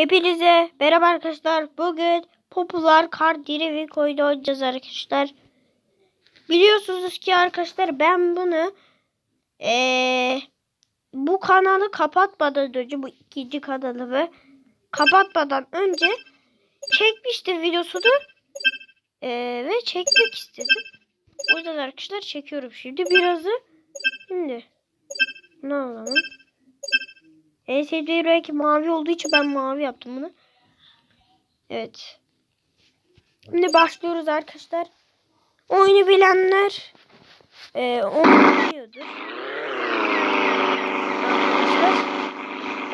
Hepinize merhaba arkadaşlar. Bugün Popular Car Driving oyunu oynayacağız arkadaşlar. Biliyorsunuz ki arkadaşlar ben bunu eee, bu kanalı kapatmadan önce bu ikinci kanalımı kapatmadan önce çekmiştim videosunu eee, ve çekmek istedim. O yüzden arkadaşlar çekiyorum şimdi birazı. Şimdi ne alalım? En sevdiğim renk mavi olduğu için ben mavi yaptım bunu. Evet. Şimdi başlıyoruz arkadaşlar. Oyunu bilenler e, onu biliyordur. Arkadaşlar.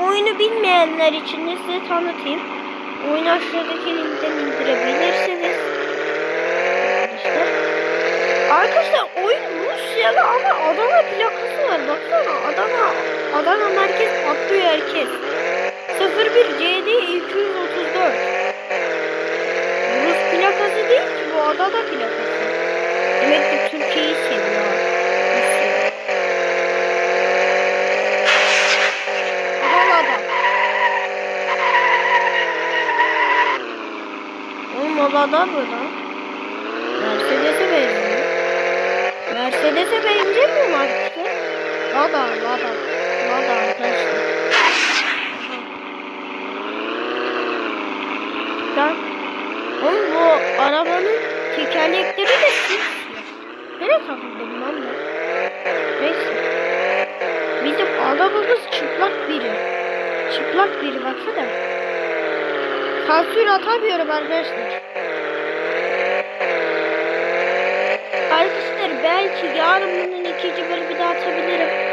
Oyunu bilmeyenler için de size tanıtayım. Oyunu aşağıdaki linkten indirebilirsiniz. Arkadaşlar. Arkadaşlar oyun Rusya'da ama Adana plakası var. Baksana Adana Adana merkez patlıyor herkes. 01 CD 234. Rus plakası değil ki bu Adana plakası. Demek ki Türkiye'yi seviyor. Adam. Adam mı lan? Mercedes'e benziyor. Mercedes'e benziyor mu? Lada, Lada, Lada arkadaşlar. Ben, oğlum bu arabanın tekerlekleri de simsiyah. Nereye takıldım lan ben? Neyse. Bizim arabamız çıplak biri. Çıplak biri baksana. Sansür atamıyorum arkadaşlar. Arkadaşlar belki yarın bunun ikinci bölümü de atabilirim.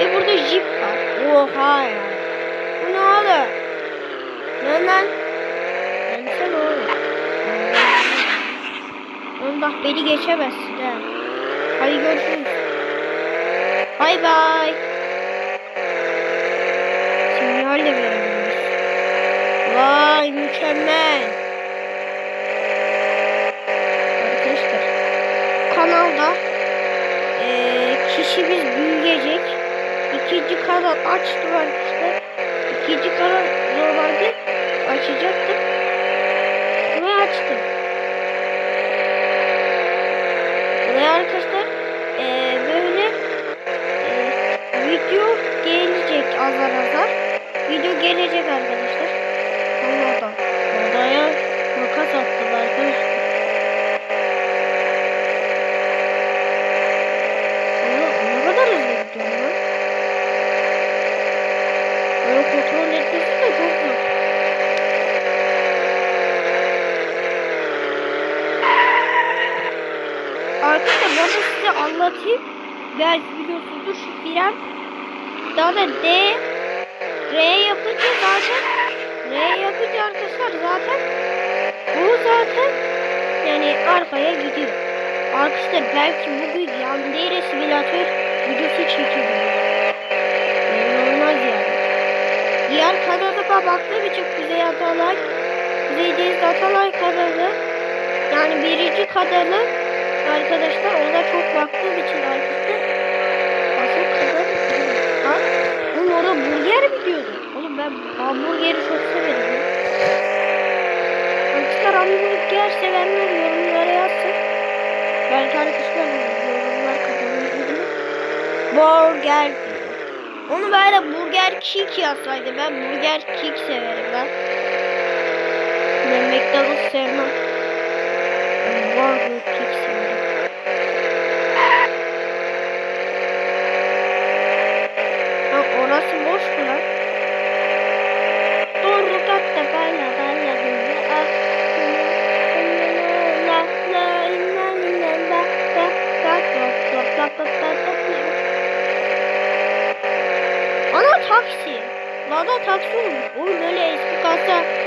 Ve burada jip var. Oha ya. Bu ne oğlum? Ne lan? Ben sen oğlum. Oğlum bak beni geçemezsin ha. Hadi görüşürüz. Bay bay. Sinyal de verebiliriz. Vay mükemmel. Arkadaşlar kanalda eee kişimiz büyüyecek. İkinci kanal açtım arkadaşlar. İkinci kanal normalde açacaktım. Ve açtım. Ve arkadaşlar eee, böyle eee, video gelecek azar azar. Video gelecek arkadaşlar. Allah'tan. Odaya makas attım arkadaşlar. Aa, ne kadar hızlı gidiyor lan. Böyle kontrol etmesi de çok zor. De size anlatayım. Belki biliyorsunuzdur şu fren. Daha da D R yapınca zaten R yapınca arkadaşlar zaten bu zaten yani arkaya gidiyor. Arkadaşlar belki bugün Yandere simülatör videosu çekebilirim. Yani olmaz yani. Diğer kanalıma baktığım için Kuzey Atalay, Kuzey Deniz Atalay kanalı yani birinci kanalı arkadaşlar ona çok baktığım için arkadaşlar asıl kanal ha? Oğlum orada burger mi diyordu? Oğlum ben hamburgeri çok severim. ya. Arkadaşlar hamburger sevenler yorumlara yazsın. Belki arkadaşlar yorumlar kazanabilir. Burger. Onu böyle Burger King yazsaydı. Ben Burger King severim ben. Ben McDonald's sevmem. Burger Orası boş mu lan? Doğru katta balla balla balla ah. Ana taksi. Lada taksi olmuş. Oğlum böyle eski kasa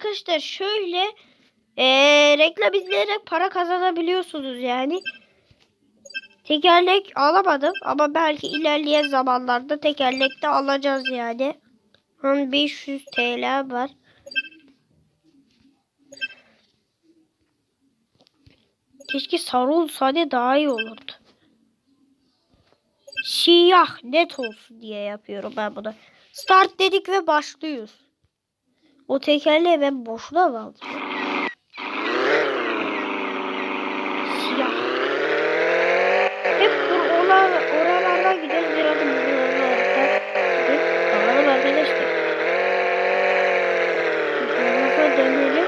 arkadaşlar şöyle eee reklam izleyerek para kazanabiliyorsunuz yani. Tekerlek alamadım ama belki ilerleyen zamanlarda tekerlek de alacağız yani. Hani 500 TL var. Keşke sarı olsaydı daha iyi olurdu. Siyah net olsun diye yapıyorum ben bunu. Start dedik ve başlıyoruz. O tekerleği ben boşuna mı aldım? Siyah. Hep bu oralar, oralardan gidiyoruz. Biraz da buralardan gidip bakalım arkadaşlar. Tarafa dönelim.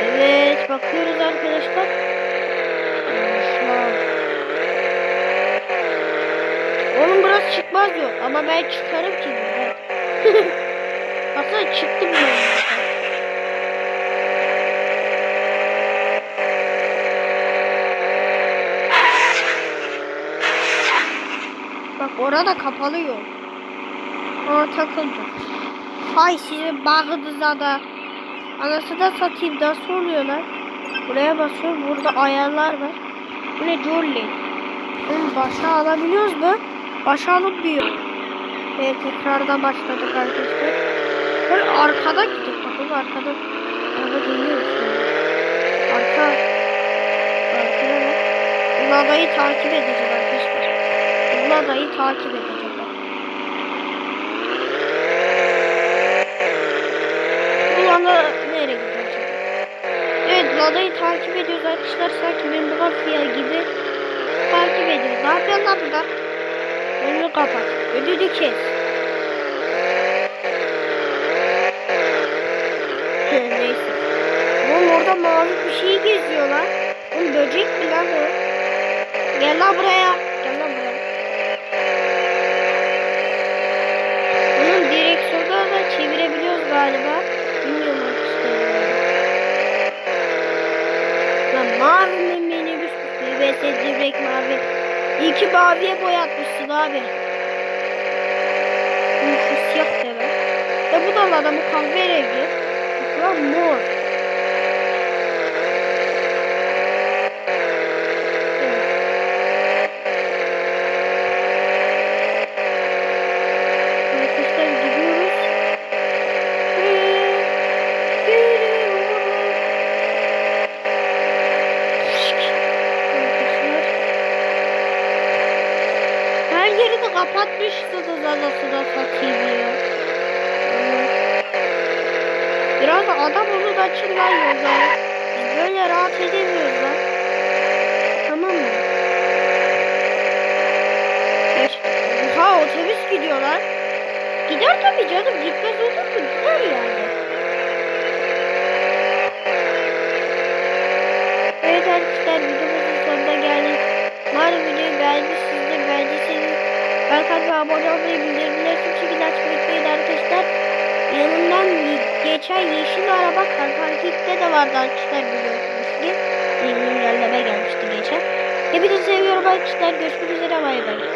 Evet bakıyoruz arkadaşlar. Oğlum burası çıkmaz yok ama ben çıkarım ki Baksana çıktım ben. Bak orada kapalı yol. Aa takıldı. Hay sizin bağınıza da. Anası da satayım nasıl oluyor lan? Buraya basıyorum burada ayarlar var. Bu ne Jolly? Oğlum başa alabiliyoruz mu? Başa alınmıyor. Evet tekrardan başladık arkadaşlar. Böyle arkada gidip bakın arkadan. Araba geliyor. Arka. Arkaya bak. Bu adayı takip edeceğim arkadaşlar. Bu adayı takip. Bu anda nereye gideceğim? Evet Lada'yı takip ediyoruz arkadaşlar. Sanki benim mafya gibi takip ediyoruz. Ne yapıyorsun lan burada? Önünü kapat. Önünü kes. Neyse. Oğlum orada mavi bir şey geziyor lan. Oğlum böcek mi lan o? Gel lan buraya. Gel lan buraya. Onun direksiyonu da çevirebiliyoruz galiba. Bilmiyorum işte. Lan mavi mi minibüs vs direkt mavi. İyi ki maviye boyatmışsın abi. Bu siyah deve. E bu da lan bu kahverengi. Lan mor. Evet. Arkadaşlar gidiyoruz. Ve geliyoruz. Arkadaşlar. Her yeri de kapatmışsınız anasını satayım ya. Biraz da adam da açın lan yolda. Böyle rahat edemiyoruz lan. Tamam mı? Oha otobüs gidiyor lan. Gider tabii canım. Gitmez olur mu? Gider yani. Abone olmayı, bildirimleri tüm şekilde açmayı unutmayın arkadaşlar. Yanından geçen yeşil araba kar parkingde de vardı arkadaşlar biliyorsunuz ki. Benim yerleme gelmişti geçen. Hepinizi seviyorum arkadaşlar. Görüşmek üzere. Bay bay.